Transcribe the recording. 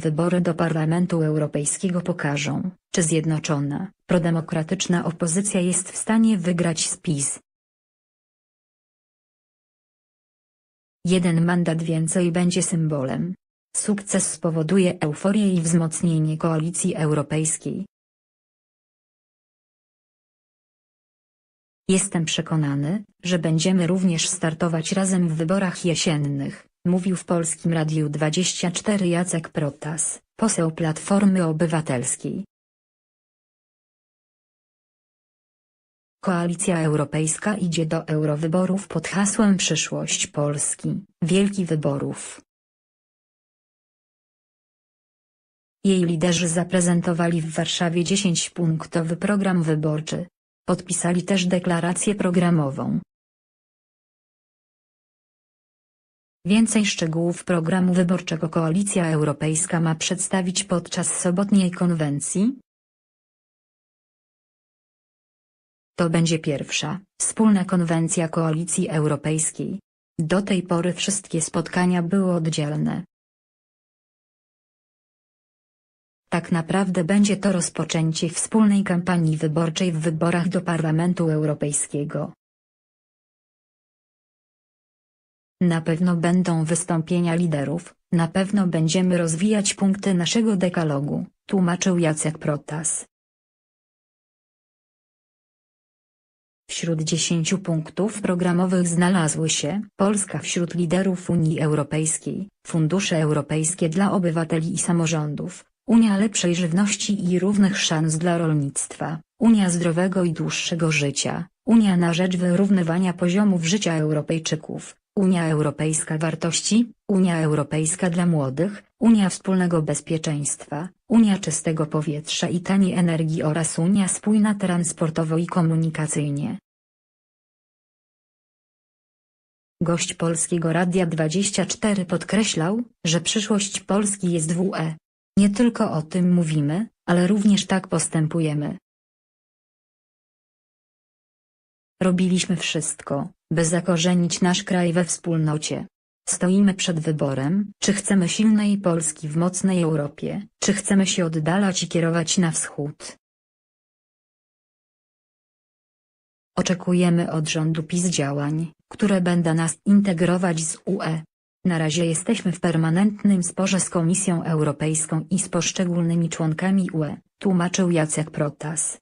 Wybory do Parlamentu Europejskiego pokażą, czy zjednoczona, prodemokratyczna opozycja jest w stanie wygrać z PiS. Jeden mandat więcej będzie symbolem. Sukces spowoduje euforię i wzmocnienie koalicji europejskiej. Jestem przekonany, że będziemy również startować razem w wyborach jesiennych, mówił w Polskim Radiu 24 Jacek Protas, poseł Platformy Obywatelskiej. Koalicja Europejska idzie do eurowyborów pod hasłem Przyszłość Polski, Wielki Wyborów. Jej liderzy zaprezentowali w Warszawie 10-punktowy program wyborczy. Podpisali też deklarację programową. Więcej szczegółów programu wyborczego Koalicja Europejska ma przedstawić podczas sobotniej konwencji. To będzie pierwsza, wspólna konwencja Koalicji Europejskiej. Do tej pory wszystkie spotkania były oddzielne. Tak naprawdę będzie to rozpoczęcie wspólnej kampanii wyborczej w wyborach do Parlamentu Europejskiego. Na pewno będą wystąpienia liderów, na pewno będziemy rozwijać punkty naszego dekalogu, tłumaczył Jacek Protas. Wśród dziesięciu punktów programowych znalazły się Polska wśród liderów Unii Europejskiej, fundusze europejskie dla obywateli i samorządów, Unia lepszej żywności i równych szans dla rolnictwa, Unia zdrowego i dłuższego życia, Unia na rzecz wyrównywania poziomów życia Europejczyków, Unia Europejska Wartości, Unia Europejska dla Młodych, Unia Wspólnego Bezpieczeństwa, Unia Czystego Powietrza i Taniej Energii oraz Unia Spójna Transportowo i Komunikacyjnie. Gość Polskiego Radia 24 podkreślał, że przyszłość Polski jest w UE. Nie tylko o tym mówimy, ale również tak postępujemy. Robiliśmy wszystko, by zakorzenić nasz kraj we wspólnocie. Stoimy przed wyborem, czy chcemy silnej Polski w mocnej Europie, czy chcemy się oddalać i kierować na wschód. Oczekujemy od rządu PiS działań, które będą nas integrować z UE. Na razie jesteśmy w permanentnym sporze z Komisją Europejską i z poszczególnymi członkami UE, tłumaczył Jacek Protas.